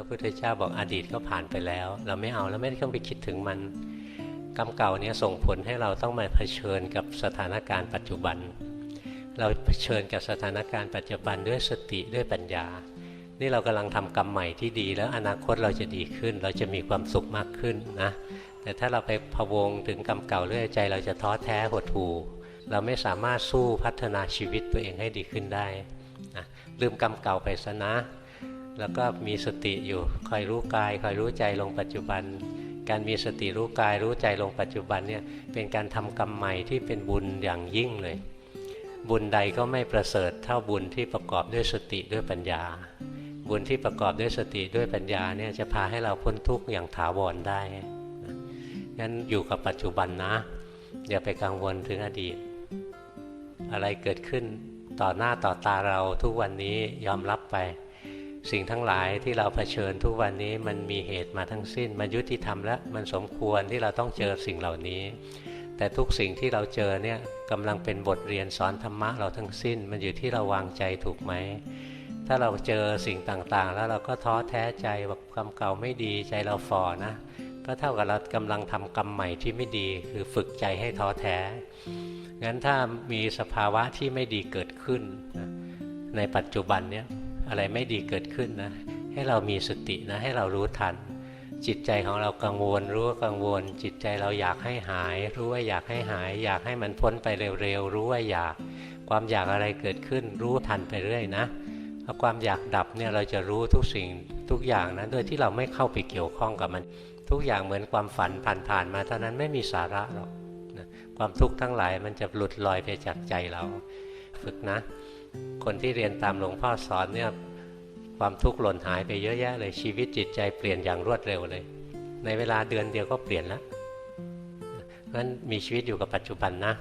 ระพุทธเจ้าบอกอดีตก็ผ่านไปแล้ว เราไม่เอาแล้วไม่ต้องไปคิดถึงมันกรรมเก่าเนี้ส่งผลให้เราต้องมาเผชิญกับสถานการณ์ปัจจุบัน เราเผชิญกับสถานการณ์ปัจจุบันด้วยสติด้วยปัญญา นี่เรากำลังทำกรรมใหม่ที่ดี แล้วอนาคตเราจะดีขึ้น เราจะมีความสุขมากขึ้นนะแต่ถ้าเราไปพะวงถึงกรรมเก่าเรื่อยใจ เราจะท้อแท้หดหู่เราไม่สามารถสู้พัฒนาชีวิตตัวเองให้ดีขึ้นได้นะลืมกรรมเก่าไปซะนะ แล้วก็มีสติอยู่คอยรู้กายคอยรู้ใจลงปัจจุบัน การมีสติรู้กายรู้ใจลงปัจจุบันเนี่ยเป็นการทำกรรมใหม่ที่เป็นบุญอย่างยิ่งเลย บุญใดก็ไม่ประเสริฐเท่าบุญที่ประกอบด้วยสติด้วยปัญญา บุญที่ประกอบด้วยสติด้วยปัญญาเนี่ยจะพาให้เราพ้นทุกข์อย่างถาวรได้งั้นอยู่กับปัจจุบันนะอย่าไปกังวลถึงอดีต อะไรเกิดขึ้นต่อหน้าต่อตาเราทุกวันนี้ยอมรับไป สิ่งทั้งหลายที่เราเผชิญทุกวันนี้มันมีเหตุมาทั้งสิ้น มันยุติธรรมและมันสมควรที่เราต้องเจอสิ่งเหล่านี้ แต่ทุกสิ่งที่เราเจอเนี่ยกำลังเป็นบทเรียนสอนธรรมะเราทั้งสิ้น มันอยู่ที่เราวางใจถูกไหมถ้าเราเจอสิ่งต่างๆ แล้วเราก็ท้อแท้ใจว่ากรรมเก่าไม่ดีใจเราฝ่อนะก็เท่ากับเรากำลังทำกรรมใหม่ที่ไม่ดีคือฝึกใจให้ท้อแท้งั้นถ้ามีสภาวะที่ไม่ดีเกิดขึ้น ในปัจจุบันเนี้ย อะไรไม่ดีเกิดขึ้นนะให้เรามีสตินะให้เรารู้ทัน จิตใจของเรากังวลรู้ว่ากังวล จิตใจเราอยากให้หาย รู้ว่าอยากให้หาย อยากให้มันพ้นไปเร็วๆรู้ว่าอยากความอยากอะไรเกิดขึ้น รู้ทันไปเรื่อยนะพอความอยากดับเนี่ยเราจะรู้ทุกสิ่งทุกอย่างนะโดยที่เราไม่เข้าไปเกี่ยวข้องกับมัน ทุกอย่างเหมือนความฝันผ่านๆมาเท่านั้นไม่มีสาระหรอกนะความทุกข์ทั้งหลายมันจะหลุดลอยไปจากใจเรา ฝึกนะ คนที่เรียนตามหลวงพ่อสอนเนี่ยความทุกข์หล่นหายไปเยอะแยะเลยชีวิตจิตใจเปลี่ยนอย่างรวดเร็วเลย ในเวลาเดือนเดียวก็เปลี่ยนแล้วงั้นมีชีวิตอยู่กับปัจจุบันนะ